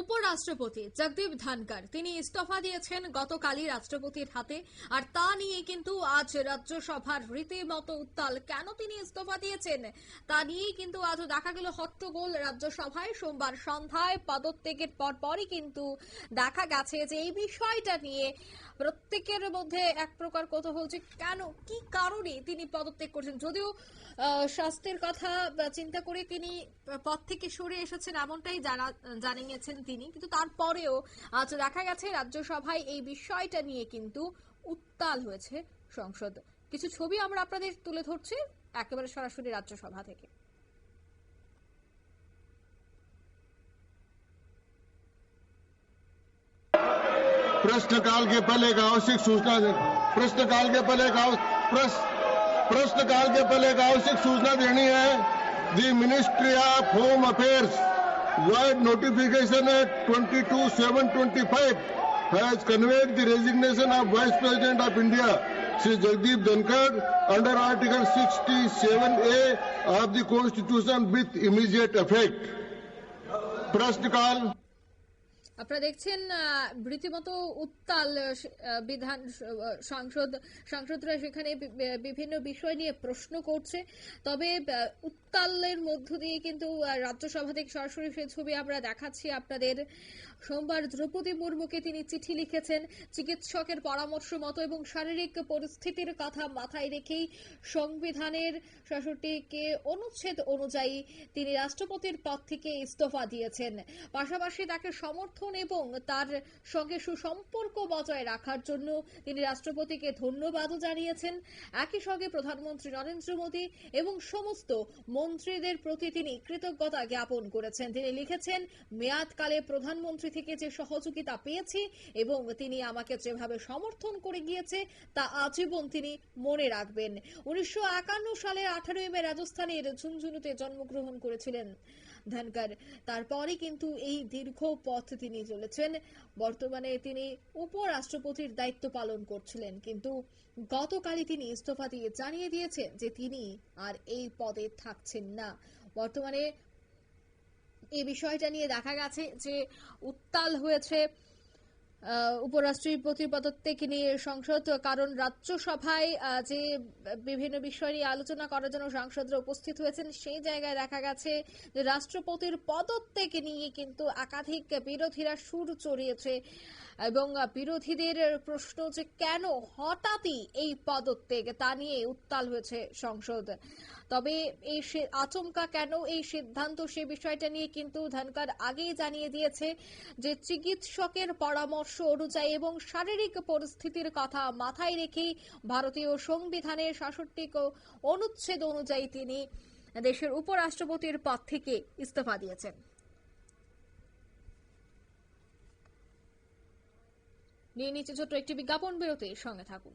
উপরাষ্ট্রপতি জগদীপ ধনকর তিনি ইস্তফা দিয়েছেন গতকালই রাষ্ট্রপতির হাতে। আর তা নিয়ে কিন্তু আজ রাজ্যসভার রীতিমতো উত্তাল। কেন তিনি ইস্তফা দিয়েছেন? তা নিয়েই কিন্তু আজ দেখা গেল হট্টগোল রাজ্যসভায়। সোমবার সন্ধ্যায় পদত্যাগের পরপরই কিন্তু দেখা গেছে যে এই বিষয়টা নিয়ে প্রত্যেকের মধ্যে এক প্রকার কৌতূহল যে কেন, কি কারণে তিনি পদত্যাগ করছেন? যদিও স্বাস্থ্যের কথা চিন্তা করে তিনি পদ থেকে সরে এসেছেন এমনটাই জানা, জানিয়েছেন তিনি কিন্তু তারপরেও আজ দেখা গেছে রাজ্যসভায় এই বিষয়টা নিয়ে কিন্তু উত্তাল হয়েছে সংসদ কিছু ছবি আমরা আপনাদের তুলে ধরছি একেবারে সরাসরি রাজ্যসভা থেকে प्रश्नकाल के पहले एक आवश्यक सूचना दे- प्रश्नकाल के पहले एक आव- प्रश्न प्रश्नकाल के पहले एक आवश्यक सूचना देनी है the ministry of home affairs word notification at 22-7-25 has conveyed the resignation of Vice President of India, Sri Jagdeep Dhankar, under Article 67A of the Constitution with immediate effect. Prashnikal. আপনারা দেখছেন রীতিমতো উত্তাল বিধান সাংসদ সাংসদরা সেখানে বিভিন্ন বিষয় নিয়ে প্রশ্ন করছে তবে উত্তালের মধ্য দিয়ে কিন্তু রাজ্যসভা থেকে সরাসরি সেই ছবি আমরা দেখাচ্ছি আপনাদের। সোমবার দ্রৌপদী মুর্মুকে তিনি চিঠি লিখেছেন। চিকিৎসকের পরামর্শ মতো এবং শারীরিক পরিস্থিতির কথা মাথায় রেখেই সংবিধানের অনুচ্ছেদ অনুযায়ী তিনি রাষ্ট্রপতির পদ থেকে ইস্তফা দিয়েছেন। পাশাপাশি তাকে সমর্থন এবং তার সঙ্গে সুসম্পর্ক বজায় রাখার জন্য তিনি রাষ্ট্রপতিকে ধন্যবাদও জানিয়েছেন। একই সঙ্গে প্রধানমন্ত্রী নরেন্দ্র মোদী এবং সমস্ত মন্ত্রীদের প্রতি তিনি কৃতজ্ঞতা জ্ঞাপন করেছেন। তিনি লিখেছেন, মেয়াদকালে প্রধানমন্ত্রী থেকে যে সহযোগিতা পেয়েছি এবং তিনি আমাকে যেভাবে সমর্থন করে গিয়েছে, তা আজীবন তিনি মনে রাখবেন। উনিশশো একান্ন সালে আঠারোই মে রাজস্থানের ঝুনঝুনুতে জন্মগ্রহণ করেছিলেন। ধনকর তারপরে কিন্তু এই দীর্ঘ পথ তিনি চলেছেন। বর্তমানে তিনি উপরাষ্ট্রপতির দায়িত্ব পালন করছিলেন। কিন্তু গতকালই তিনি ইস্তফা দিয়ে জানিয়ে দিয়েছেন যে তিনি আর এই পদে থাকছেন না। বর্তমানে এই বিষয়টা নিয়ে দেখা গেছে যে উত্তাল হয়েছে উপরাষ্ট্রপতির পদত্যাগ নিয়ে সংসদ, কারণ রাজ্যসভায় যে বিভিন্ন বিষয় নিয়ে আলোচনা করার জন্য সাংসদরা উপস্থিত হয়েছেন, সেই জায়গায় দেখা গেছে যে রাষ্ট্রপতির পদত্যাগ নিয়ে কিন্তু একাধিক বিরোধীরা সুর চড়িয়েছে। এবং বিরোধীদের প্রশ্ন যে কেন হঠাৎই এই পদত্যাগ, তা নিয়ে উত্তাল হয়েছে সংসদ। তবে এই আচমকা কেন এই সিদ্ধান্ত সে বিষয়টা নিয়ে কিন্তু ধনকর আগেই জানিয়ে দিয়েছে যে চিকিৎসকের পরামর্শ অনুযায়ী এবং শারীরিক পরিস্থিতির কথা মাথায় রেখেই ভারতীয় সংবিধানের সাতষট্টি অনুচ্ছেদ অনুযায়ী তিনি দেশের উপরাষ্ট্রপতির পদ থেকে ইস্তফা দিয়েছেন। নিয়ে নিচ্ছে ছোট্ট একটি বিজ্ঞাপন, বিরতির সঙ্গে থাকুন।